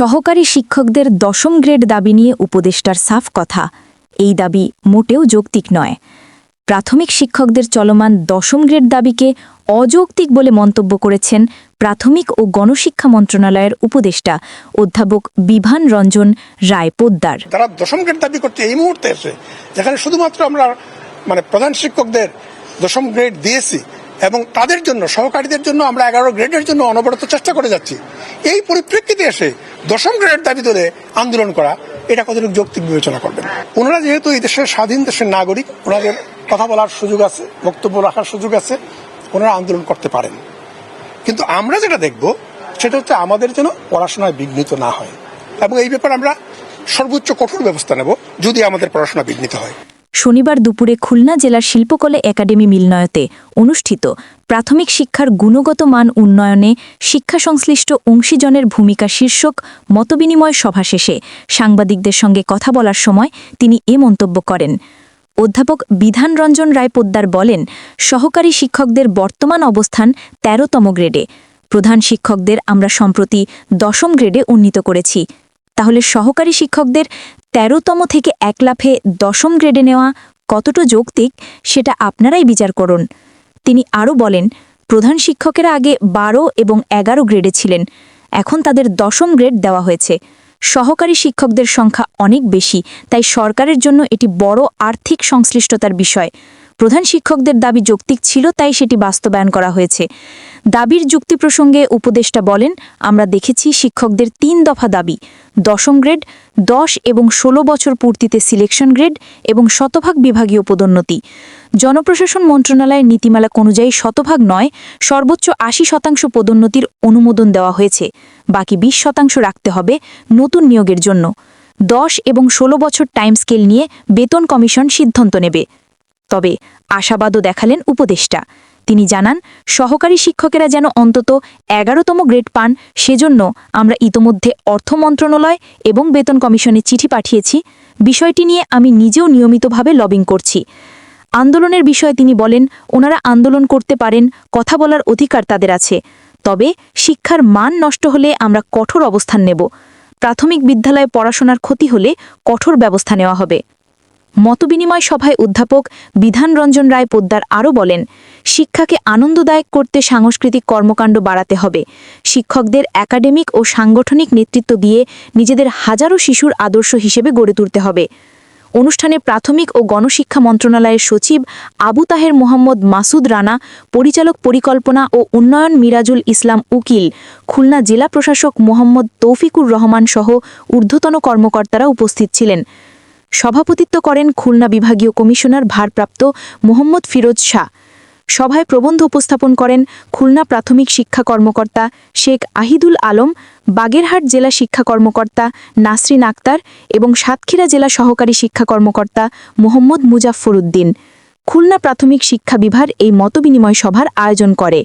সহকারী শিক্ষকদের দশম গ্রেড দাবি নিয়ে উপদেষ্টার সাফ কথা। এই দাবি মোটেও যৌক্তিক নয়। প্রাথমিক শিক্ষকদের চলমান দশম গ্রেড দাবিকে অযৌক্তিক বলে মন্তব্য করেছেন প্রাথমিক ও গণশিক্ষা মন্ত্রণালয়ের উপদেষ্টা অধ্যাপক বিভান রঞ্জন রায় পোদ্দার। তারা দশম গ্রেড দাবি করছে এই মুহূর্তে এসে যেখানে শুধুমাত্র আমরা মানে প্রধান শিক্ষকদের দশম গ্রেড দিয়েছি এবং তাদের জন্য, সহকারীদের জন্য আমরা এগারো গ্রেডের জন্য অনবরত চেষ্টা করে যাচ্ছি। এই পরিপ্রেক্ষিতে এসে দশম গ্রেড দাবি তুলে আন্দোলন করা, এটা কতটুকু যৌক্তিক বিবেচনা করবেন? ওনারা যেহেতু এই দেশের স্বাধীন দেশের নাগরিক, ওনাদের কথা বলার সুযোগ আছে, বক্তব্য রাখার সুযোগ আছে, ওনারা আন্দোলন করতে পারেন। কিন্তু আমরা যেটা দেখব, সেটা হচ্ছে আমাদের যেন পড়াশোনায় বিঘ্নিত না হয়। এবং এই ব্যাপারে আমরা সর্বোচ্চ কঠোর ব্যবস্থা নেব, যদি আমাদের পড়াশোনা বিঘ্নিত হয়। শনিবার দুপুরে খুলনা জেলার শিল্পকলা একাডেমি মিলনয়তে অনুষ্ঠিত প্রাথমিক শিক্ষার গুণগত মান উন্নয়নে শিক্ষা সংশ্লিষ্ট অংশীজনের ভূমিকা শীর্ষক মতবিনিময় সভা শেষে সাংবাদিকদের সঙ্গে কথা বলার সময় তিনি এ মন্তব্য করেন। অধ্যাপক বিধান রঞ্জন রায় পোদ্দার বলেন, সহকারী শিক্ষকদের বর্তমান অবস্থান তেরোতম গ্রেডে। প্রধান শিক্ষকদের আমরা সম্প্রতি দশম গ্রেডে উন্নীত করেছি। তাহলে সহকারী শিক্ষকদের তেরোতম থেকে এক লাফে দশম গ্রেডে নেওয়া কতটা যৌক্তিক সেটা আপনারাই বিচার করুন। তিনি আরও বলেন, প্রধান শিক্ষকেরা আগে বারো এবং এগারো গ্রেডে ছিলেন, এখন তাদের দশম গ্রেড দেওয়া হয়েছে। সহকারী শিক্ষকদের সংখ্যা অনেক বেশি, তাই সরকারের জন্য এটি বড় আর্থিক সংশ্লিষ্টতার বিষয়। প্রধান শিক্ষকদের দাবি যৌক্তিক ছিল, তাই সেটি বাস্তবায়ন করা হয়েছে। দাবির যুক্তি প্রসঙ্গে উপদেষ্টা বলেন, আমরা দেখেছি শিক্ষকদের তিন দফা দাবি, দশম গ্রেড, দশ এবং ১৬ বছর পূর্তিতে সিলেকশন গ্রেড এবং শতভাগ বিভাগীয় পদোন্নতি। জনপ্রশাসন মন্ত্রণালয়ের নীতিমালা অনুযায়ী শতভাগ নয়, সর্বোচ্চ আশি শতাংশ পদোন্নতির অনুমোদন দেওয়া হয়েছে। বাকি ২০ শতাংশ রাখতে হবে নতুন নিয়োগের জন্য। দশ এবং ১৬ বছর টাইম স্কেল নিয়ে বেতন কমিশন সিদ্ধান্ত নেবে। তবে আশাবাদও দেখালেন উপদেষ্টা। তিনি জানান, সহকারী শিক্ষকেরা যেন অন্তত এগারোতম গ্রেড পান, সেজন্য আমরা ইতোমধ্যে অর্থ মন্ত্রণালয় এবং বেতন কমিশনে চিঠি পাঠিয়েছি। বিষয়টি নিয়ে আমি নিজেও নিয়মিতভাবে লবিং করছি। আন্দোলনের বিষয়ে তিনি বলেন, ওনারা আন্দোলন করতে পারেন, কথা বলার অধিকার তাদের আছে। তবে শিক্ষার মান নষ্ট হলে আমরা কঠোর অবস্থান নেব। প্রাথমিক বিদ্যালয়ে পড়াশোনার ক্ষতি হলে কঠোর ব্যবস্থা নেওয়া হবে। মতবিনিময় সভায় অধ্যাপক বিধান রঞ্জন রায় পোদ্দার আরও বলেন, শিক্ষাকে আনন্দদায়ক করতে সাংস্কৃতিক কর্মকাণ্ড বাড়াতে হবে। শিক্ষকদের একাডেমিক ও সাংগঠনিক নেতৃত্ব দিয়ে নিজেদের হাজারো শিশুর আদর্শ হিসেবে গড়ে তুলতে হবে। অনুষ্ঠানে প্রাথমিক ও গণশিক্ষা মন্ত্রণালয়ের সচিব আবু তাহের মোহাম্মদ মাসুদ রানা, পরিচালক পরিকল্পনা ও উন্নয়ন মিরাজুল ইসলাম উকিল, খুলনা জেলা প্রশাসক মোহাম্মদ তৌফিকুর রহমান সহ ঊর্ধ্বতন কর্মকর্তারা উপস্থিত ছিলেন। সভাপতিত্ব করেন খুলনা বিভাগীয় কমিশনার ভারপ্রাপ্ত মোহাম্মদ ফিরোজ শাহ। সভায় প্রবন্ধ উপস্থাপন করেন খুলনা প্রাথমিক শিক্ষা কর্মকর্তা শেখ আহিদুল আলম, বাগেরহাট জেলা শিক্ষা কর্মকর্তা নাসরিন আক্তার এবং সাতক্ষীরা জেলা সহকারী শিক্ষা কর্মকর্তা মোহাম্মদ মুজাফফর উদ্দিন খুলনা প্রাথমিক শিক্ষা বিভাগ এই মতবিনিময় সভার আয়োজন করে।